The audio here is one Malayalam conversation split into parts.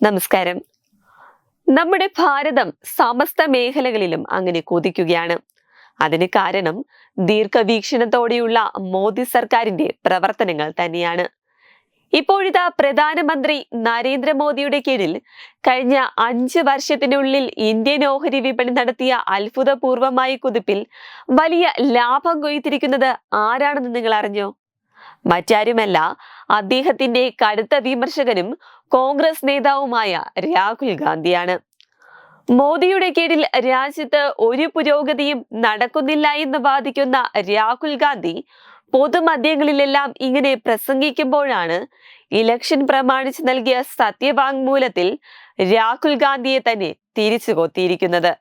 നമസ്കാരം. നമ്മുടെ ഭാരതം സമസ്ത മേഖലകളിലും അങ്ങനെ കൊതിക്കുകയാണ്. അതിന് കാരണം ദീർഘവീക്ഷണത്തോടെയുള്ള മോദി സർക്കാരിന്റെ പ്രവർത്തനങ്ങൾ തന്നെയാണ്. ഇപ്പോഴിതാ പ്രധാനമന്ത്രി നരേന്ദ്രമോദിയുടെ കീഴിൽ കഴിഞ്ഞ അഞ്ച് വർഷത്തിനുള്ളിൽ ഇന്ത്യൻ ഓഹരി വിപണി നടത്തിയ അത്ഭുതപൂർവമായ കുതിപ്പിൽ വലിയ ലാഭം കൊയ്തിരിക്കുന്നത് ആരാണെന്ന് നിങ്ങൾ അറിഞ്ഞോ? മറ്റാരുമല്ല അദ്ദേഹത്തിന്റെ കടുത്ത വിമർശകനും കോൺഗ്രസ് നേതാവുമായ രാഹുൽ ഗാന്ധിയാണ്. മോദിയുടെ കീഴിൽ രാജ്യത്ത് ഒരു പുരോഗതിയും നടക്കുന്നില്ല എന്ന് വാദിക്കുന്ന രാഹുൽ ഗാന്ധി പൊതുമധ്യങ്ങളിലെല്ലാം ഇങ്ങനെ പ്രസംഗിക്കുമ്പോഴാണ് ഇലക്ഷൻ പ്രമാണിച്ച് നൽകിയ സത്യവാങ്മൂലത്തിൽ രാഹുൽ ഗാന്ധിയെ തന്നെ തിരിച്ചു കൊത്തിയിരിക്കുന്നത്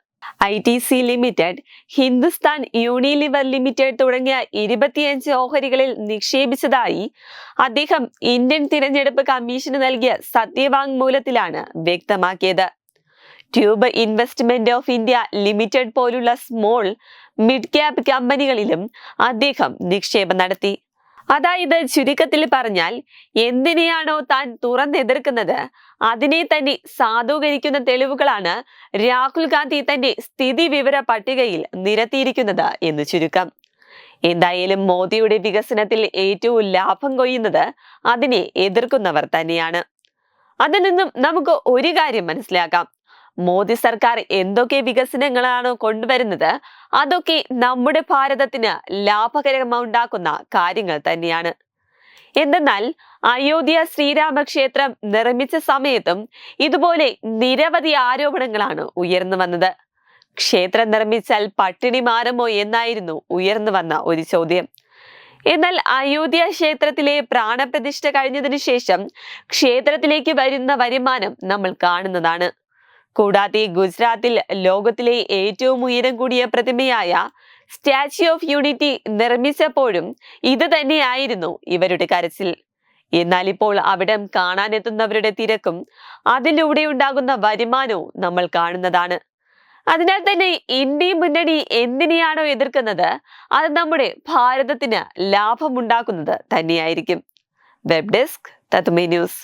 I T C limited Hindustan Unilever limited തുടങ്ങിയ ഇരുപത്തിയഞ്ച് ഓഹരികളിൽ നിക്ഷേപിച്ചതായി അദ്ദേഹം ഇന്ത്യൻ തിരഞ്ഞെടുപ്പ് കമ്മീഷന് നൽകിയ സത്യവാങ്മൂലത്തിലാണ് വ്യക്തമാക്കിയത്. Tube investment of India limited പോലുള്ള സ്മോൾ മിഡ് ക്യാപ് കമ്പനികളിലും അദ്ദേഹം നിക്ഷേപം നടത്തി. അതായത് ചുരുക്കത്തിൽ പറഞ്ഞാൽ എന്തിനെയാണോ താൻ തുറന്നെതിർക്കുന്നത്? അതിനെ തന്നെ സാധൂകരിക്കുന്ന തെളിവുകളാണ് രാഹുൽ ഗാന്ധി തന്റെ സ്ഥിതി വിവര പട്ടികയിൽ നിരത്തിയിരിക്കുന്നത് എന്ന് ചുരുക്കം. എന്തായാലും മോദിയുടെ വികസനത്തിൽ ഏറ്റവും ലാഭം കൊയ്യുന്നത് അതിനെ എതിർക്കുന്നവർ തന്നെയാണ്. അതിൽ നിന്നും നമുക്ക് ഒരു കാര്യം മനസ്സിലാക്കാം. മോദി സർക്കാർ എന്തൊക്കെ വികസനങ്ങളാണ് കൊണ്ടുവരുന്നത് അതൊക്കെ നമ്മുടെ ഭാരതത്തിന് ലാഭകരമുണ്ടാക്കുന്ന കാര്യങ്ങൾ തന്നെയാണ്. എന്തെന്നാൽ അയോധ്യ ശ്രീരാമക്ഷേത്രം നിർമ്മിച്ച സമയത്തും ഇതുപോലെ നിരവധി ആരോപണങ്ങളാണ് ഉയർന്നു വന്നത്. ക്ഷേത്രം നിർമ്മിച്ചാൽ പട്ടിണി മാറുമോ എന്നായിരുന്നു ഉയർന്നു വന്ന ഒരു ചോദ്യം. എന്നാൽ അയോധ്യ ക്ഷേത്രത്തിലെ പ്രാണപ്രതിഷ്ഠ കഴിഞ്ഞതിനു ശേഷം ക്ഷേത്രത്തിലേക്ക് വരുന്ന വരുമാനം നമ്മൾ കാണുന്നതാണ്. കൂടാതെ ഗുജറാത്തിൽ ലോകത്തിലെ ഏറ്റവും ഉയരം കൂടിയ പ്രതിമയായ സ്റ്റാച്യു ഓഫ് യൂണിറ്റി നിർമ്മിച്ചപ്പോഴും ഇത് തന്നെയായിരുന്നു ഇവരുടെ കരച്ചിൽ. എന്നാൽ ഇപ്പോൾ അവിടം കാണാനെത്തുന്നവരുടെ തിരക്കും അതിലൂടെ ഉണ്ടാകുന്ന വരുമാനവും നമ്മൾ കാണുന്നതാണ്. അതിനാൽ തന്നെ ഇന്ത്യ മുന്നണി എന്തിനെയാണോ എതിർക്കുന്നത് അത് നമ്മുടെ ഭാരതത്തിന് ലാഭമുണ്ടാക്കുന്നത് തന്നെയായിരിക്കും. വെബ് ഡെസ്ക് തത്മേ ന്യൂസ്.